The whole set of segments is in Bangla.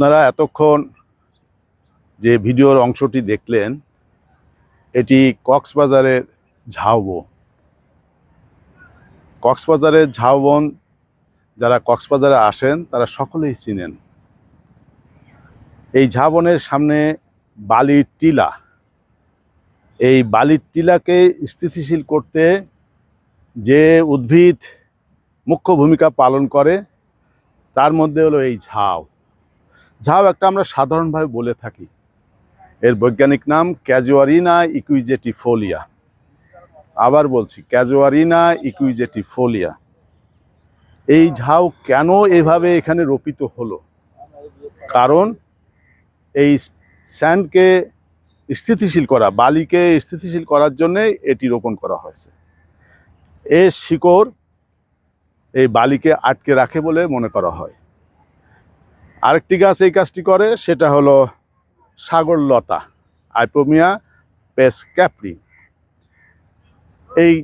আপনারা এতক্ষণ যে ভিডিওর অংশটি দেখলেন, এটি কক্সবাজারের ঝাউবন। কক্সবাজারের ঝাউবন, যারা কক্সবাজারে আসেন, তারা সকলেই চিনেন। এই ঝাউবনের সামনে বালির টিলা। এই বালির টিলাকে স্থিতিশীল করতে যে উদ্ভিদ মুখ্য ভূমিকা পালন করে, তার মধ্যে হলো এই ঝাউ। ঝাউ একটা আমরা সাধারণভাবে বলে থাকি। এর বৈজ্ঞানিক নাম ক্যাজুয়ারিনা ইকুইজেটিফোলিয়া আবার বলছি ক্যাজুয়ারিনা ইকুইজেটিফোলিয়া এই ঝাউ কেন এভাবে এখানে রোপিত হলো? কারণ এই স্যান্ডকে স্থিতিশীল করা, বালিকে স্থিতিশীল করার জন্যে এটি রোপণ করা হয়েছে। এর শিকড় এই বালিকে আটকে রাখে বলে মনে করা হয়। আরেকটি গাছ এই কাজটি করে, সেটা হলো সাগরলতা আইপোমিয়া পেস ক্যাপ্রি এই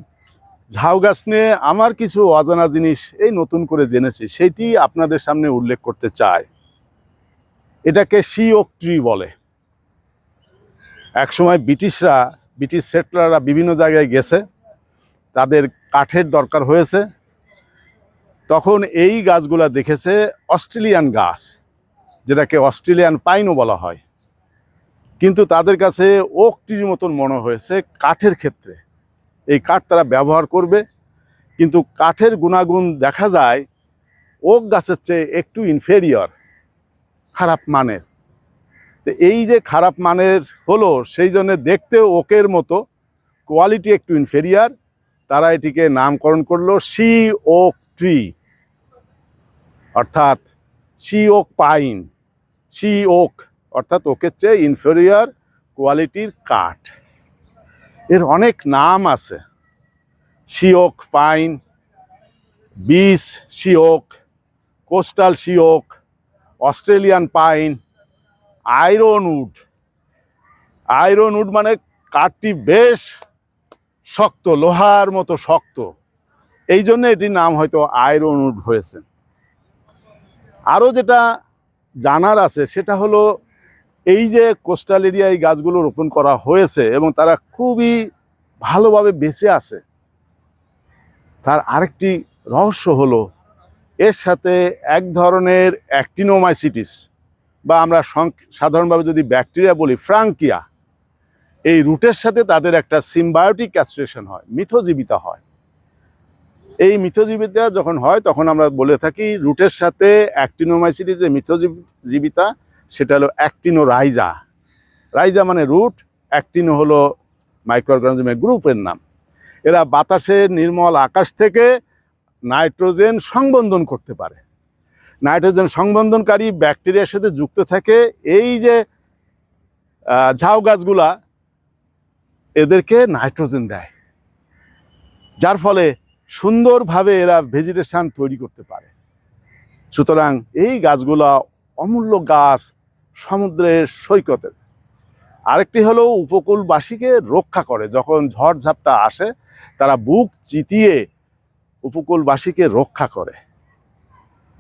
ঝাউ গাছ নিয়ে আমার কিছু অজানা জিনিস এই নতুন করে জেনেছি, সেটি আপনাদের সামনে উল্লেখ করতে চাই। এটাকে সি ওক ট্রি বলে। একসময় ব্রিটিশরা, ব্রিটিশ সেটলাররা বিভিন্ন জায়গায় গেছে, তাদের কাঠের দরকার হয়েছে। তখন এই গাছগুলা দেখেছে অস্ট্রেলিয়ান গাছ। যেটাকে অস্ট্রেলিয়ান পাইনও বলা হয়। কিন্তু তাদের কাছে ওক ট্রির মতন মনে হয়েছে কাঠের ক্ষেত্রে। এই কাঠ তারা ব্যবহার করবে, কিন্তু কাঠের গুণাগুণ দেখা যায় ওক গাছের চেয়ে একটু ইনফেরিয়র খারাপ মানের। তো এই যে খারাপ মানের হলো, সেই জন্য দেখতে ওকের মতো কোয়ালিটি একটু ইনফেরিয়ার তারা এটিকে নামকরণ করল সি ওক ট্রি অর্থাৎ she oak pine she oak অর্থাৎ ওকের চেয়ে ইনফেরিয়ার কোয়ালিটির কাঠ। এর অনেক নাম আছে। শিওক পাইন বিস she oak coastal she oak Australian pine ironwood ironwood মানে কাঠটি বেশ শক্ত, লোহার মতো শক্ত। এই জন্য এটির নাম হয়তো আয়রন উড হয়েছে। আরও যেটা জানার আছে, সেটা হলো এই যে কোস্টাল এরিয়ায় গাছগুলো রোপণ করা হয়েছে এবং তারা খুবই ভালোভাবে বেঁচে আছে। তার আরেকটি রহস্য হলো, এর সাথে এক ধরনের অ্যাক্টিনোমাইসিটিস বা আমরা সাধারণভাবে যদি ব্যাকটেরিয়া বলি, ফ্রাঙ্কিয়া, এই রুটের সাথে তাদের একটা সিম্বায়োটিক অ্যাসোসিয়েশন হয়, মিথজীবিতা হয়। এই মিথজীবিতা যখন হয়, তখন আমরা বলে থাকি রুটের সাথে অ্যাক্টিনোমাইসিটিস যে মিথজীবিতা সেটা হলো অ্যাক্টিনো রাইজা রাইজা মানে রুট, অ্যাক্টিনো হলো মাইক্রোঅর্গানিজমের গ্রুপের নাম। এরা বাতাসের নির্মল আকাশ থেকে নাইট্রোজেন সংবন্ধন করতে পারে। নাইট্রোজেন সংবন্ধনকারী ব্যাকটেরিয়ার সাথে যুক্ত থাকে। এই যে ঝাউ গাছগুলা, এদেরকে নাইট্রোজেন দেয়। যার ফলে সুন্দরভাবে এরা ভেজিটেশান তৈরি করতে পারে। সুতরাং এই গাছগুলা অমূল্য গাছ সমুদ্রের সৈকতের আরেকটি হলো উপকূলবাসীকে রক্ষা করে। যখন ঝড়ঝাপটা আসে, তারা বুক চিতিয়ে উপকূলবাসীকে রক্ষা করে।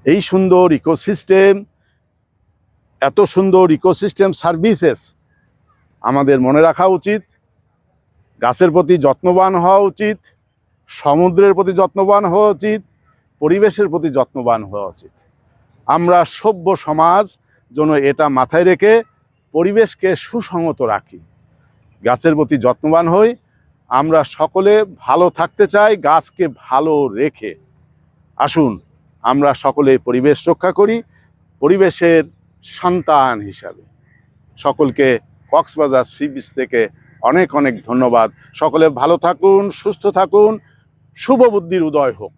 এই সুন্দর ইকোসিস্টেম এত সুন্দর ইকোসিস্টেম সার্ভিসেস আমাদের মনে রাখা উচিত। গাছের প্রতি যত্নবান হওয়া উচিত। সমুদ্রের প্রতি যত্নবান হওয়া উচিত, পরিবেশের প্রতি যত্নবান হওয়া উচিত। আমরা সভ্য সমাজ যেন এটা মাথায় রেখে পরিবেশকে সুসংহত রাখি। গাছের প্রতি যত্নবান হই, আমরা সকলে ভালো থাকতে চাই, গাছকে ভালো রেখে। আসুন, আমরা সকলে পরিবেশ রক্ষা করি, পরিবেশের সন্তান হিসাবে। সকলকে কক্সবাজার সি বিচ থেকে অনেক অনেক ধন্যবাদ। সকলে ভালো থাকুন, সুস্থ থাকুন শুভ বুদ্ধির উদয় হোক।